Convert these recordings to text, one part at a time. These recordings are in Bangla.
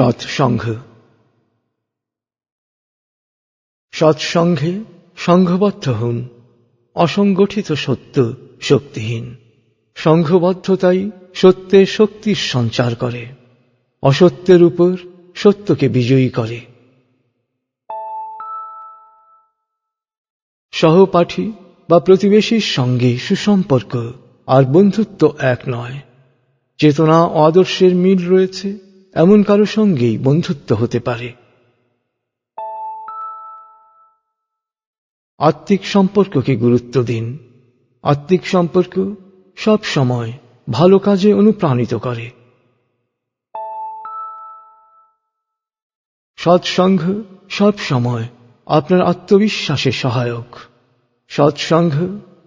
সৎসংঘ সৎসংঘে সংঘবদ্ধ হন, অসংগঠিত সত্য শক্তিহীন। সংঘবদ্ধতাই সত্যের শক্তির সঞ্চার করে, অসত্যের উপর সত্যকে বিজয়ী করে। সহপাঠী বা প্রতিবেশীর সঙ্গে সুসম্পর্ক আর বন্ধুত্ব এক নয়। চেতনা ও আদর্শের মিল রয়েছে এমন কারও সঙ্গেই বন্ধুত্ব হতে পারে। আত্মিক সম্পর্ককে গুরুত্ব দিন। আত্মিক সম্পর্ক সব সময় ভালো কাজে অনুপ্রাণিত করে। সৎসংঘ সব সময় আপনার আত্মবিশ্বাসে সহায়ক। সৎসংঘ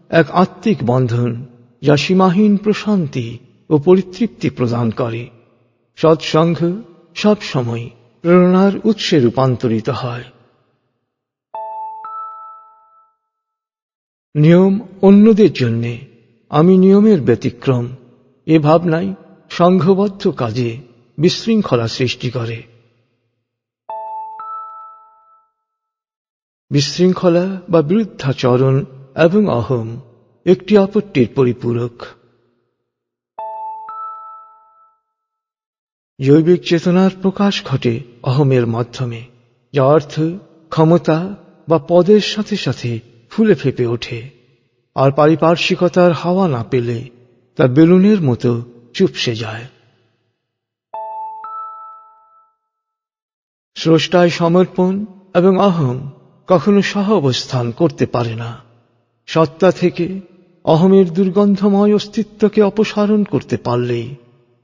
এক আত্মিক বন্ধন যা সীমাহীন প্রশান্তি ও পরিতৃপ্তি প্রদান করে। সৎসংঘ সব সময় প্রেরণার উৎসে রূপান্তরিত হয়। নিয়ম অন্যদের জন্যে আমি নিয়মের ব্যতিক্রম, এ ভাবনাই সংঘবদ্ধ কাজে বিশৃঙ্খলা সৃষ্টি করে। বিশৃঙ্খলা বা বিরুদ্ধাচরণ এবং অহম একটি অপরটির পরিপূরক। জৈবিক চেতনার প্রকাশ ঘটে অহমের মাধ্যমে যা অর্থ ক্ষমতা বা পদের সাথে সাথে ফুলে ফেপে ওঠে। আর পারিপার্শ্বিকতার হাওয়া না পেলে তা বেলুনের মতো চুপসে যায়। স্রষ্টায় সমর্পণ এবং অহম কখনো সহ অবস্থান করতে পারে না। সত্তা থেকে অহমের দুর্গন্ধময় অস্তিত্বকে অপসারণ করতে পারলেই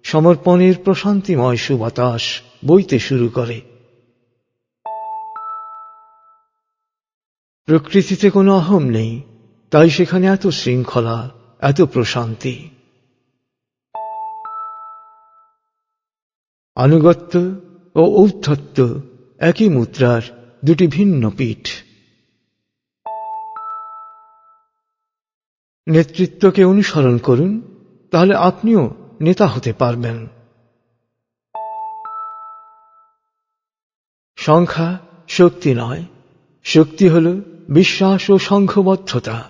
সমর্পণের প্রশান্তিময় সুবাতাস বইতে শুরু করে। প্রকৃতিতে কোনো অহম নেই, তাই সেখানে এত শৃঙ্খলা, এত প্রশান্তি। আনুগত্য ও ঔদ্ধত্য একই মুদ্রার দুটি ভিন্ন পিঠ। নেতৃত্বকে অনুসরণ করুন, তাহলে আপনিও নেতা হতে পারবেন। সংখ্যা শক্তি নয়। শক্তি হল বিশ্বাস ও সংঘবদ্ধতা।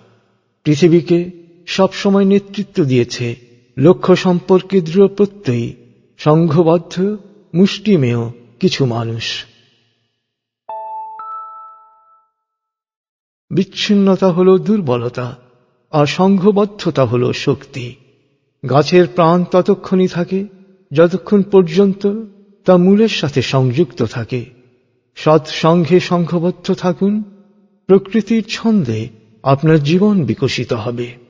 পৃথিবীকে সবসময় নেতৃত্ব দিয়েছে লক্ষ্য সম্পর্কে দৃঢ় প্রত্যয়ী, সংঘবদ্ধ, মুষ্টিমেয় কিছু মানুষ। বিচ্ছিন্নতা হল দুর্বলতা, আর সংঘবদ্ধতা হল শক্তি। গাছের প্রাণ ততক্ষণই থাকে, যতক্ষণ পর্যন্ত তা মূলের সাথে সংযুক্ত থাকে। সৎসঙ্ঘে সংঘবদ্ধ থাকুন, প্রকৃতির ছন্দে আপনার জীবন বিকশিত হবে।